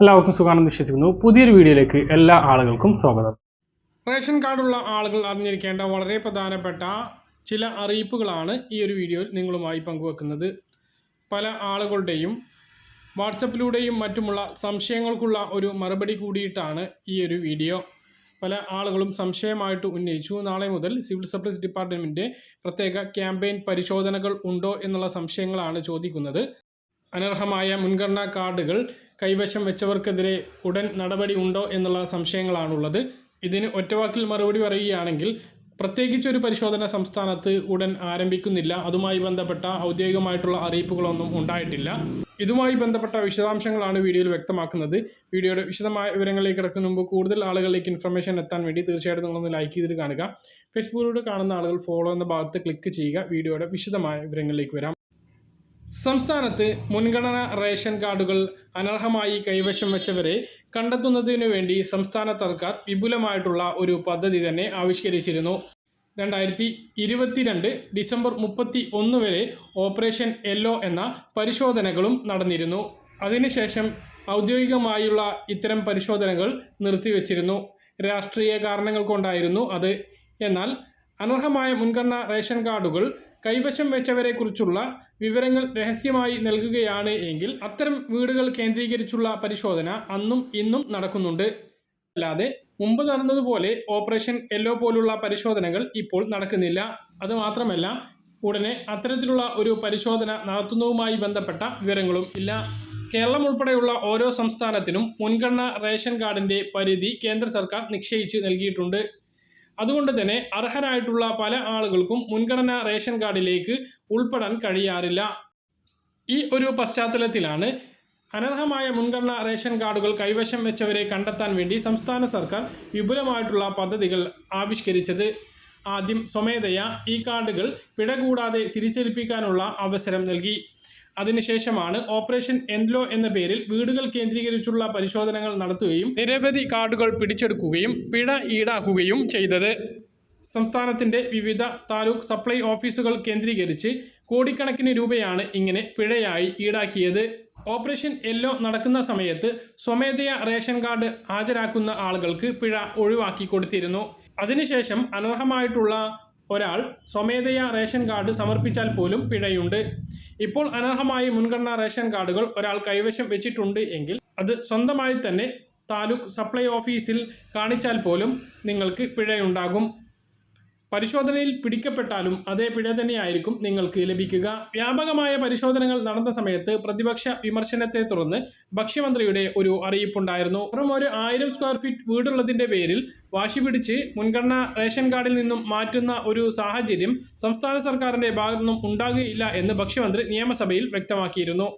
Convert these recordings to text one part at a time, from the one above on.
എല്ലാവർക്കും സുഖാണെന്ന് വിശ്വസിക്കുന്നു. പുതിയൊരു വീഡിയോയിലേക്ക് എല്ലാ ആളുകൾക്കും സ്വാഗതം. റേഷൻ കാർഡുള്ള ആളുകൾ അറിഞ്ഞിരിക്കേണ്ട വളരെ പ്രധാനപ്പെട്ട ചില അറിയിപ്പുകളാണ് ഈ ഒരു വീഡിയോയിൽ നിങ്ങളുമായി പങ്കുവെക്കുന്നത്. പല ആളുകളുടെയും വാട്സപ്പിലൂടെയും മറ്റുമുള്ള സംശയങ്ങൾക്കുള്ള ഒരു മറുപടി കൂടിയിട്ടാണ് ഈ ഒരു വീഡിയോ. പല ആളുകളും സംശയമായിട്ട് ഉന്നയിച്ചു. നാളെ മുതൽ സിവിൽ സപ്ലൈസ് ഡിപ്പാർട്ട്മെന്റിന്റെ പ്രത്യേക ക്യാമ്പയിൻ പരിശോധനകൾ ഉണ്ടോ എന്നുള്ള സംശയങ്ങളാണ് ചോദിക്കുന്നത്. അനർഹമായ മുൻഗണനാ കാർഡുകൾ കൈവശം വെച്ചവർക്കെതിരെ ഉടൻ നടപടി ഉണ്ടോ എന്നുള്ള സംശയങ്ങളാണുള്ളത്. ഇതിന് ഒറ്റവാക്കിൽ മറുപടി പറയുകയാണെങ്കിൽ പ്രത്യേകിച്ച് ഒരു പരിശോധന സംസ്ഥാനത്ത് ഉടൻ ആരംഭിക്കുന്നില്ല. അതുമായി ബന്ധപ്പെട്ട ഔദ്യോഗികമായിട്ടുള്ള അറിയിപ്പുകളൊന്നും ഉണ്ടായിട്ടില്ല. ഇതുമായി ബന്ധപ്പെട്ട വിശദാംശങ്ങളാണ് വീഡിയോയിൽ വ്യക്തമാക്കുന്നത്. വീഡിയോയുടെ വിശദമായ വിവരങ്ങളിലേക്ക് കിടക്കുന്ന മുമ്പ് കൂടുതൽ ആളുകളിലേക്ക് ഇൻഫർമേഷൻ എത്താൻ വേണ്ടി തീർച്ചയായിട്ടും നിങ്ങളൊന്ന് ലൈക്ക് ചെയ്തിട്ട് കാണുക. ഫേസ്ബുക്കിലൂടെ കാണുന്ന ആളുകൾ ഫോളോ എന്ന ഭാഗത്ത് ക്ലിക്ക് ചെയ്യുക. വീഡിയോയുടെ വിശദമായ വിവരങ്ങളിലേക്ക് വരാം. സംസ്ഥാനത്ത് മുൻഗണന റേഷൻ കാർഡുകൾ അനർഹമായി കൈവശം വെച്ചവരെ കണ്ടെത്തുന്നതിനു വേണ്ടി സംസ്ഥാന സർക്കാർ വിപുലമായിട്ടുള്ള ഒരു പദ്ധതി തന്നെ ആവിഷ്കരിച്ചിരുന്നു. രണ്ടായിരത്തി ഇരുപത്തിരണ്ട് ഡിസംബർ മുപ്പത്തി ഒന്ന് വരെ ഓപ്പറേഷൻ യെല്ലോ എന്ന പരിശോധനകളും നടന്നിരുന്നു. അതിനുശേഷം ഔദ്യോഗികമായുള്ള ഇത്തരം പരിശോധനകൾ നിർത്തിവെച്ചിരുന്നു. രാഷ്ട്രീയ കാരണങ്ങൾ കൊണ്ടായിരുന്നു അത്. എന്നാൽ അനർഹമായ മുൻഗണന റേഷൻ കാർഡുകൾ കൈവശം വെച്ചവരെക്കുറിച്ചുള്ള വിവരങ്ങൾ രഹസ്യമായി നൽകുകയാണ് എങ്കിൽ അത്തരം വീടുകൾ കേന്ദ്രീകരിച്ചുള്ള പരിശോധന അന്നും ഇന്നും നടക്കുന്നുണ്ട്. അല്ലാതെ മുമ്പ് നടന്നതുപോലെ ഓപ്പറേഷൻ യെല്ലോ പോലുള്ള പരിശോധനകൾ ഇപ്പോൾ നടക്കുന്നില്ല. അതുമാത്രമല്ല ഉടനെ അത്തരത്തിലുള്ള ഒരു പരിശോധന നടത്തുന്നതുമായി ബന്ധപ്പെട്ട വിവരങ്ങളും ഇല്ല. കേരളം ഉൾപ്പെടെയുള്ള ഓരോ സംസ്ഥാനത്തിനും മുൻഗണന റേഷൻ കാർഡിന്റെ പരിധി കേന്ദ്ര സർക്കാർ നിശ്ചയിച്ച് നൽകിയിട്ടുണ്ട്. അതുകൊണ്ട് തന്നെ അർഹരായിട്ടുള്ള പല ആളുകൾക്കും മുൻഗണനാ റേഷൻ കാർഡിലേക്ക് ഉൾപ്പെടാൻ കഴിയാറില്ല. ഈ ഒരു പശ്ചാത്തലത്തിലാണ് അനർഹമായ മുൻഗണനാ റേഷൻ കാർഡുകൾ കൈവശം വെച്ചവരെ കണ്ടെത്താൻ വേണ്ടി സംസ്ഥാന സർക്കാർ വിപുലമായിട്ടുള്ള പദ്ധതികൾ ആവിഷ്കരിച്ചത്. ആദ്യം സ്വമേധയാ ഈ കാർഡുകൾ പിഴ കൂടാതെ തിരിച്ചേൽപ്പിക്കാനുള്ള അവസരം നൽകി. അതിനുശേഷമാണ് ഓപ്പറേഷൻ എൻലോ എന്ന പേരിൽ വീടുകൾ കേന്ദ്രീകരിച്ചുള്ള പരിശോധനകൾ നടത്തുകയും നിരവധി കാർഡുകൾ പിടിച്ചെടുക്കുകയും പിഴ ഈടാക്കുകയും ചെയ്തത്. സംസ്ഥാനത്തിന്റെ വിവിധ താലൂക്ക് സപ്ലൈ ഓഫീസുകൾ കേന്ദ്രീകരിച്ച് കോടിക്കണക്കിന് രൂപയാണ് ഇങ്ങനെ പിഴയായി ഈടാക്കിയത്. ഓപ്പറേഷൻ യെല്ലോ നടക്കുന്ന സമയത്ത് സ്വമേധയാ റേഷൻ കാർഡ് ഹാജരാക്കുന്ന ആളുകൾക്ക് പിഴ ഒഴിവാക്കി കൊടുത്തിരുന്നു. അതിനുശേഷം അനർഹമായിട്ടുള്ള ഒരാൾ സ്വമേധയാ റേഷൻ കാർഡ് സമർപ്പിച്ചാൽ പോലും പിഴയുണ്ട്. ഇപ്പോൾ അനർഹമായി മുൻഗണനാ റേഷൻ കാർഡുകൾ ഒരാൾ കൈവശം വെച്ചിട്ടുണ്ട് എങ്കിൽ അത് സ്വന്തമായി തന്നെ താലൂക്ക് സപ്ലൈ ഓഫീസിൽ കാണിച്ചാൽ പോലും നിങ്ങൾക്ക് പിഴയുണ്ടാകും. പരിശോധനയിൽ പിടിക്കപ്പെട്ടാലും അതേ പിഴ തന്നെയായിരിക്കും നിങ്ങൾക്ക് ലഭിക്കുക. വ്യാപകമായ പരിശോധനകൾ നടന്ന സമയത്ത് പ്രതിപക്ഷ വിമർശനത്തെ തുടർന്ന് ഭക്ഷ്യമന്ത്രിയുടെ ഒരു അറിയിപ്പുണ്ടായിരുന്നു. വെറും ഒരു ആയിരം സ്ക്വയർ ഫീറ്റ് വീടുള്ളതിന്റെ പേരിൽ വാശി പിടിച്ച് മുൻഗണന റേഷൻ കാർഡിൽ നിന്നും മാറ്റുന്ന ഒരു സാഹചര്യം സംസ്ഥാന സർക്കാരിന്റെ ഭാഗത്തു നിന്നും ഉണ്ടാകുകയില്ല എന്ന് ഭക്ഷ്യമന്ത്രി നിയമസഭയിൽ വ്യക്തമാക്കിയിരുന്നു.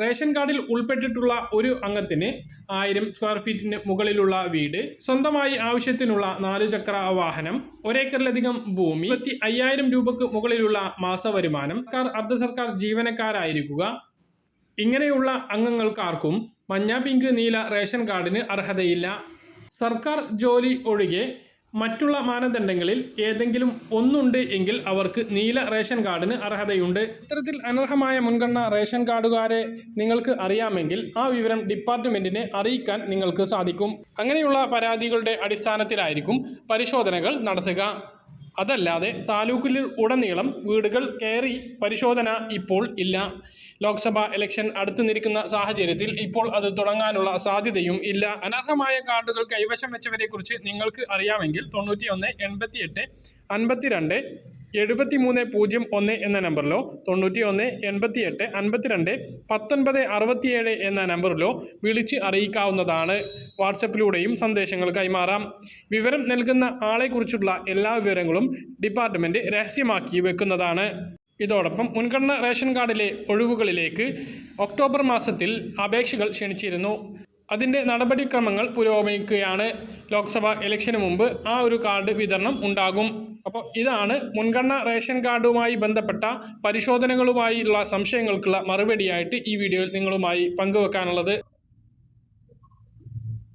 റേഷൻ കാർഡിൽ ഉൾപ്പെട്ടിട്ടുള്ള ഒരു അംഗത്തിന് ആയിരം സ്ക്വയർ ഫീറ്റിന് മുകളിലുള്ള വീട് സ്വന്തമായി ആവശ്യത്തിനുള്ള നാലു ചക്ര വാഹനം ഒരേക്കറിലധികം ഭൂമി ഇരുപത്തി അയ്യായിരം രൂപക്ക് മുകളിലുള്ള മാസവരുമാനം സർക്കാർ അർദ്ധ സർക്കാർ ജീവനക്കാരായിരിക്കുക. ഇങ്ങനെയുള്ള അംഗങ്ങൾക്കാർക്കും മഞ്ഞ പിങ്ക് നീല റേഷൻ കാർഡിന് അർഹതയില്ല. സർക്കാർ ജോലി ഒഴികെ മറ്റുള്ള മാനദണ്ഡങ്ങളിൽ ഏതെങ്കിലും ഒന്നുണ്ട് എങ്കിൽ അവർക്ക് നീല റേഷൻ കാർഡിന് അർഹതയുണ്ട്. ഇത്തരത്തിൽ അനർഹമായ മുൻഗണന റേഷൻ കാർഡുകാരെ നിങ്ങൾക്ക് അറിയാമെങ്കിൽ ആ വിവരം ഡിപ്പാർട്ട്മെന്റിനെ അറിയിക്കാൻ നിങ്ങൾക്ക് സാധിക്കും. അങ്ങനെയുള്ള പരാതികളുടെ അടിസ്ഥാനത്തിലായിരിക്കും പരിശോധനകൾ നടത്തുക. അതല്ലാതെ താലൂക്കിൽ ഉടനീളം വീടുകൾ കയറി പരിശോധന ഇപ്പോൾ ഇല്ല. ലോക്സഭ ഇലക്ഷൻ അടുത്തു നിൽക്കുന്ന സാഹചര്യത്തിൽ ഇപ്പോൾ അത് തുടങ്ങാനുള്ള സാധ്യതയും ഇല്ല. അനർഹമായ കാർഡുകൾ കൈവശം വെച്ചവരെ കുറിച്ച് നിങ്ങൾക്ക് അറിയാമെങ്കിൽ തൊണ്ണൂറ്റി ഒന്ന് എൺപത്തി എട്ട് അൻപത്തിരണ്ട് എഴുപത്തി മൂന്ന് പൂജ്യം ഒന്ന് എന്ന നമ്പറിലോ തൊണ്ണൂറ്റി ഒന്ന് എൺപത്തി എട്ട് അൻപത്തിരണ്ട് പത്തൊൻപത് അറുപത്തിയേഴ് എന്ന നമ്പറിലോ വിളിച്ച് അറിയിക്കാവുന്നതാണ്. വാട്സപ്പിലൂടെയും സന്ദേശങ്ങൾ കൈമാറാം. വിവരം നൽകുന്ന ആളെക്കുറിച്ചുള്ള എല്ലാ വിവരങ്ങളും ഡിപ്പാർട്ട്മെന്റ് രഹസ്യമാക്കി വെക്കുന്നതാണ്. ഇതോടൊപ്പം മുൻഗണന റേഷൻ കാർഡിലെ ഒഴിവുകളിലേക്ക് ഒക്ടോബർ മാസത്തിൽ അപേക്ഷകൾ ക്ഷണിച്ചിരുന്നു. അതിന്റെ നടപടിക്രമങ്ങൾ പുരോഗമിക്കുകയാണ്. ലോക്സഭാ ഇലക്ഷന് മുമ്പ് ആ ഒരു കാർഡ് വിതരണം ഉണ്ടാകും. അപ്പോൾ ഇതാണ് മുൻഗണന റേഷൻ കാർഡുമായി ബന്ധപ്പെട്ട പരിശോധനകളുമായുള്ള സംശയങ്ങൾക്കുള്ള മറുപടിയായിട്ട് ഈ വീഡിയോയിൽ നിങ്ങളുമായി പങ്കുവെക്കാനുള്ളത്.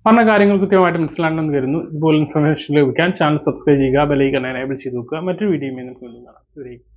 പറഞ്ഞ കാര്യങ്ങൾ കൃത്യമായിട്ട് മനസ്സിലാണെന്ന് കരുതുന്നു ഇതുപോലെ ഇൻഫർമേഷൻ ലഭിക്കാൻ ചാനൽ സബ്സ്ക്രൈബ് ചെയ്യുക ബെലൈക്കൺ എനേബിൾ ചെയ്ത് നോക്കുക. മറ്റൊരു വീഡിയോയുമായി നമുക്ക് വീണ്ടും കാണാം.